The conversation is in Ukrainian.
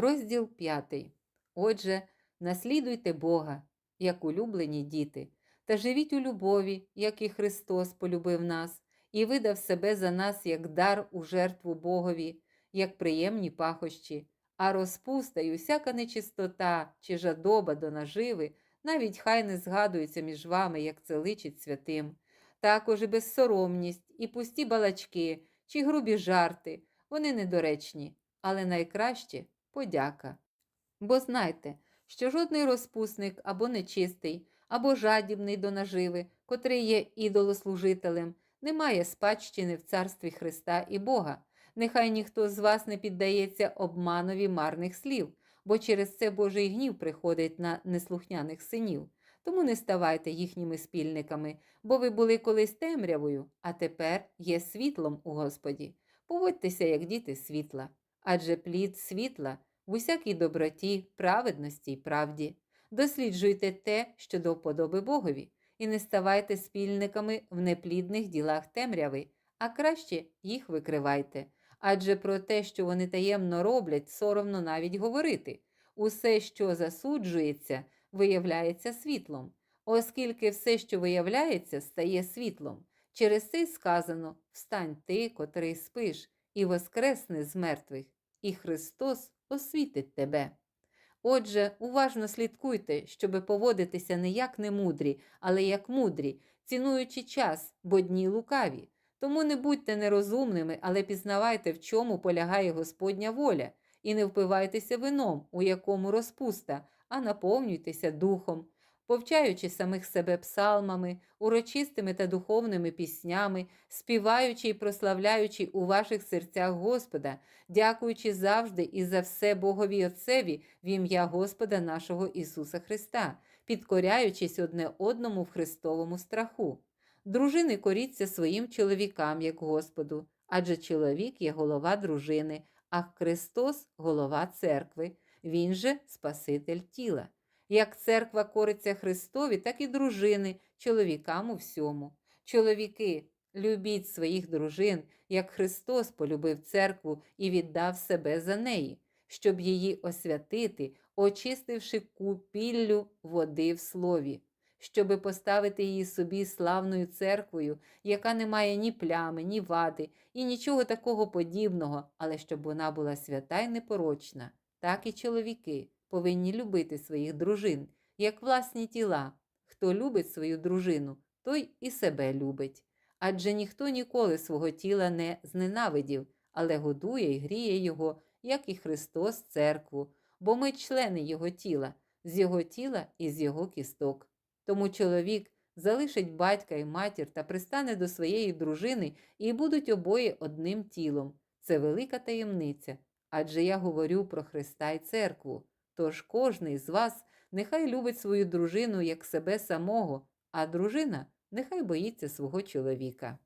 Розділ 5. Отже, наслідуйте Бога, як улюблені діти, та живіть у любові, як і Христос полюбив нас, і видав себе за нас як дар у жертву Богові, як приємні пахощі, а розпуста й усяка нечистота чи жадоба до наживи навіть хай не згадуються між вами, як це личить святим. Також і безсоромність, і пусті балачки, чи грубі жарти, вони недоречні, але найкраще подяка. Бо знайте, що жодний розпусник або нечистий, або жадібний до наживи, котрий є ідолослужителем, не має спадщини в царстві Христа і Бога. Нехай ніхто з вас не піддається обманові марних слів, бо через це Божий гнів приходить на неслухняних синів. Тому не ставайте їхніми спільниками, бо ви були колись темрявою, а тепер є світлом у Господі. Поводьтеся, як діти світла, адже плід світла в усякій доброті, праведності й правді. Досліджуйте те, що до вподоби Богові, і не ставайте спільниками в неплідних ділах темряви, а краще їх викривайте. Адже про те, що вони таємно роблять, соромно навіть говорити. Усе, що засуджується, виявляється світлом, оскільки все, що виявляється, стає світлом. Через це сказано Встань ти, котрий спиш, і воскресне з мертвих, і Христос освітить тебе. Отже, уважно слідкуйте, щоби поводитися не як немудрі, але як мудрі, цінуючи час, бо дні лукаві. Тому не будьте нерозумними, але пізнавайте, в чому полягає Господня воля, і не впивайтеся вином, у якому розпуста, а наповнюйтеся духом, повчаючи самих себе псалмами, урочистими та духовними піснями, співаючи і прославляючи у ваших серцях Господа, дякуючи завжди і за все Богові Отцеві в ім'я Господа нашого Ісуса Христа, підкоряючись одне одному в Христовому страху. Дружини коріться своїм чоловікам, як Господу, адже чоловік є голова дружини, а Христос голова церкви, Він же Спаситель тіла. Як церква кориться Христові, так і дружини, чоловікам у всьому. Чоловіки, любіть своїх дружин, як Христос полюбив церкву і віддав себе за неї, щоб її освятити, очистивши купіллю води в слові щоби поставити її собі славною церквою, яка не має ні плями, ні вади, і нічого такого подібного, але щоб вона була свята й непорочна. Так і чоловіки повинні любити своїх дружин, як власні тіла. Хто любить свою дружину, той і себе любить. Адже ніхто ніколи свого тіла не зненавидів, але годує і гріє його, як і Христос церкву, бо ми члени Його тіла, з Його тіла і з Його кісток. Тому чоловік залишить батька і матір та пристане до своєї дружини і будуть обоє одним тілом. Це велика таємниця. Адже я говорю про Христа й церкву. Тож кожний з вас нехай любить свою дружину як себе самого, а дружина нехай боїться свого чоловіка.